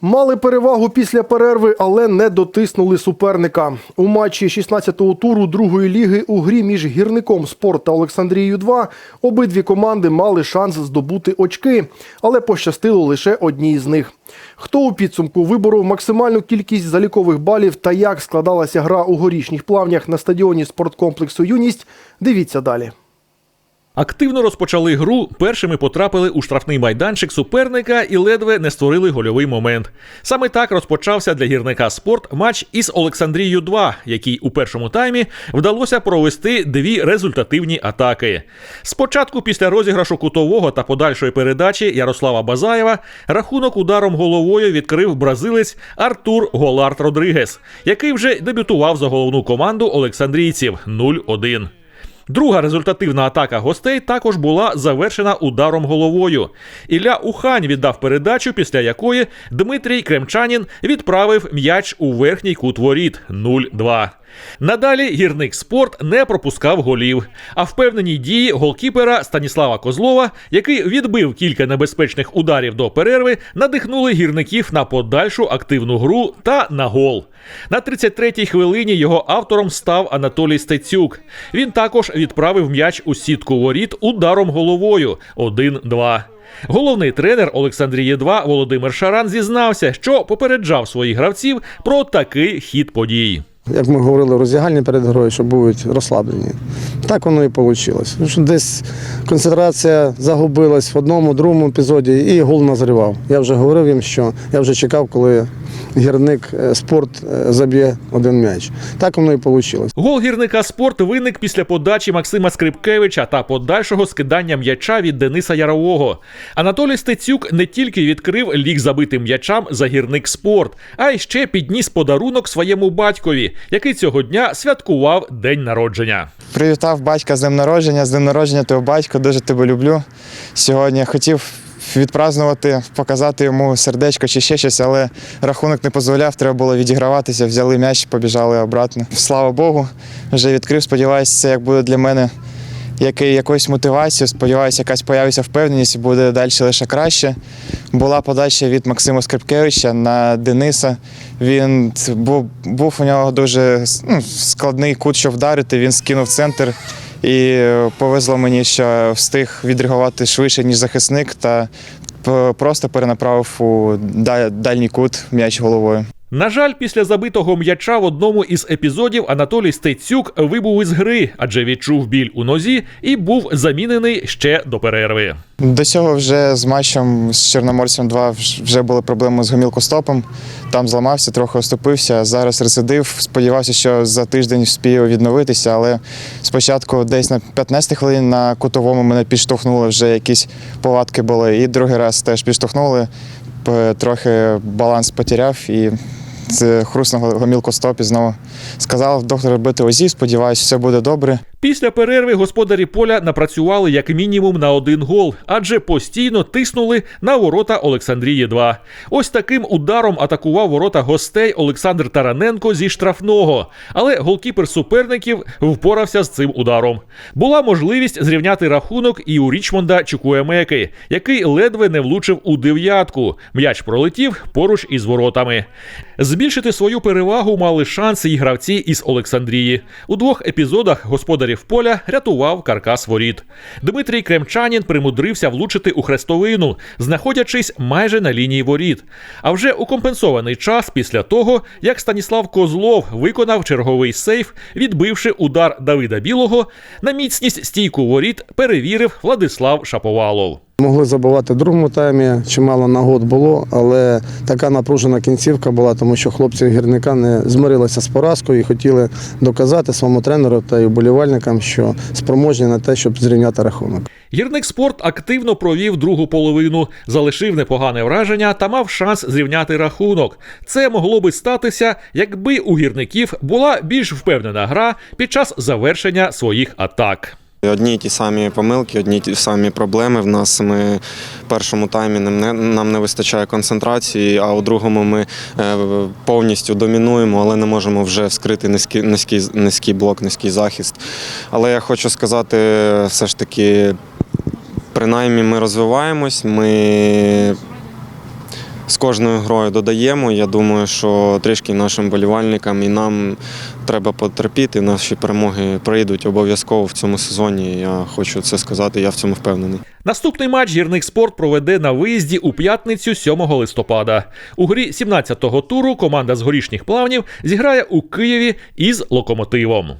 Мали перевагу після перерви, але не дотиснули суперника. У матчі 16-го туру другої ліги у грі між гірником спорт та Олександрією 2 обидві команди мали шанс здобути очки, але пощастило лише одній з них. Хто у підсумку виборов максимальну кількість залікових балів та як складалася гра у горішніх плавнях на стадіоні спорткомплексу Юність, дивіться далі. Активно розпочали гру, першими потрапили у штрафний майданчик суперника і ледве не створили гольовий момент. Саме так розпочався для гірника спорт матч із Олександрією 2, який у першому таймі вдалося провести дві результативні атаки. Спочатку, після розіграшу кутового та подальшої передачі Ярослава Базаєва, рахунок ударом головою відкрив бразилець Артур Голард Родригес, який вже дебютував за головну команду Олександрійців 0-1. Друга результативна атака гостей також була завершена ударом головою. Ілля Ухань віддав передачу, після якої Дмитрій Кремчанін відправив м'яч у верхній кут воріт 0-2. Надалі гірник спорт не пропускав голів. А впевнені дії голкіпера Станіслава Козлова, який відбив кілька небезпечних ударів до перерви, надихнули гірників на подальшу активну гру та на гол. На 33-й хвилині його автором став Анатолій Стецюк. Він також відправив м'яч у сітку воріт ударом головою 1-2. Головний тренер Олександрії 2 Володимир Шаран зізнався, що попереджав своїх гравців про такий хід подій. Як ми говорили, роздягальні перед грою, що будуть розслаблені. Так воно і вийшло. Що Десь концентрація загубилась в одному, другому епізоді і гол назрівав. Я вже говорив їм, що я вже чекав, коли гірник е, спорт е, заб'є один м'яч. Так воно і вийшло. Гол гірника спорт виник після подачі Максима Скрипкевича та подальшого скидання м'яча від Дениса Ярового. Анатолій Стецюк не тільки відкрив ліг забитим м'ячам за гірник спорт, а й ще підніс подарунок своєму батькові, який цього дня святкував день народження. Привітав батька з днем народження, з днем народження твого батька, дуже тебе люблю. Сьогодні хотів відпразнувати, показати йому сердечко чи ще щось, але рахунок не дозволяв, треба було відіграватися, взяли м'яч, побіжали обратно. Слава Богу, вже відкрив. Сподіваюся, це як буде для мене який, якоюсь мотивацією. Сподіваюся, якась появиться впевненість і буде далі лише краще. Була подача від Максима Скрипкевича на Дениса. Він був, був у нього дуже ну, складний кут, щоб вдарити. Він скинув центр. І повезло мені, що встиг відреагувати швидше, ніж захисник, та просто перенаправив у да- дальній кут м'яч головою. На жаль, після забитого м'яча в одному із епізодів Анатолій Стецюк вибув із гри, адже відчув біль у нозі і був замінений ще до перерви. До цього вже з матчем з Чорноморцем 2 вж- вже були проблеми з гомілкостопом. Там зламався, трохи оступився. Зараз рецидив. Сподівався, що за тиждень вспію відновитися, але спочатку десь на 15 хвилин на кутовому мене підштовхнули, вже якісь повадки були. І другий раз теж підштовхнули. Трохи баланс потеряв і це хруст на гомілкостопі знову. Сказав доктор робити ОЗІ, сподіваюся, все буде добре. Після перерви господарі поля напрацювали як мінімум на один гол, адже постійно тиснули на ворота Олександрії 2. Ось таким ударом атакував ворота гостей Олександр Тараненко зі штрафного. Але голкіпер суперників впорався з цим ударом. Була можливість зрівняти рахунок і у Річмонда Чукуемеки, який ледве не влучив у дев'ятку. М'яч пролетів поруч із воротами. Збільшити свою перевагу мали шанси і гравці із Олександрії. У двох епізодах господарів поля рятував каркас воріт. Дмитрій Кремчанін примудрився влучити у хрестовину, знаходячись майже на лінії воріт. А вже у компенсований час після того, як Станіслав Козлов виконав черговий сейф, відбивши удар Давида Білого, на міцність стійку воріт перевірив Владислав Шаповалов. Могли забувати в другому таймі, чимало нагод було, але така напружена кінцівка була, тому що хлопці гірника не змирилися з поразкою і хотіли доказати своєму тренеру та й вболівальникам, що спроможні на те, щоб зрівняти рахунок. Гірник спорт активно провів другу половину, залишив непогане враження та мав шанс зрівняти рахунок. Це могло би статися, якби у гірників була більш впевнена гра під час завершення своїх атак. Одні й ті самі помилки, одні й ті самі проблеми. В нас ми в першому таймі нам не, вистачає концентрації, а у другому ми е, повністю домінуємо, але не можемо вже вскрити низький, низький, низький блок, низький захист. Але я хочу сказати, все ж таки, принаймні ми розвиваємось, ми з кожною грою додаємо. Я думаю, що трішки нашим болівальникам і нам треба потерпіти. Наші перемоги прийдуть обов'язково в цьому сезоні. Я хочу це сказати, я в цьому впевнений. Наступний матч гірник спорт проведе на виїзді у п'ятницю 7 листопада. У грі 17-го туру команда з горішніх плавнів зіграє у Києві із локомотивом.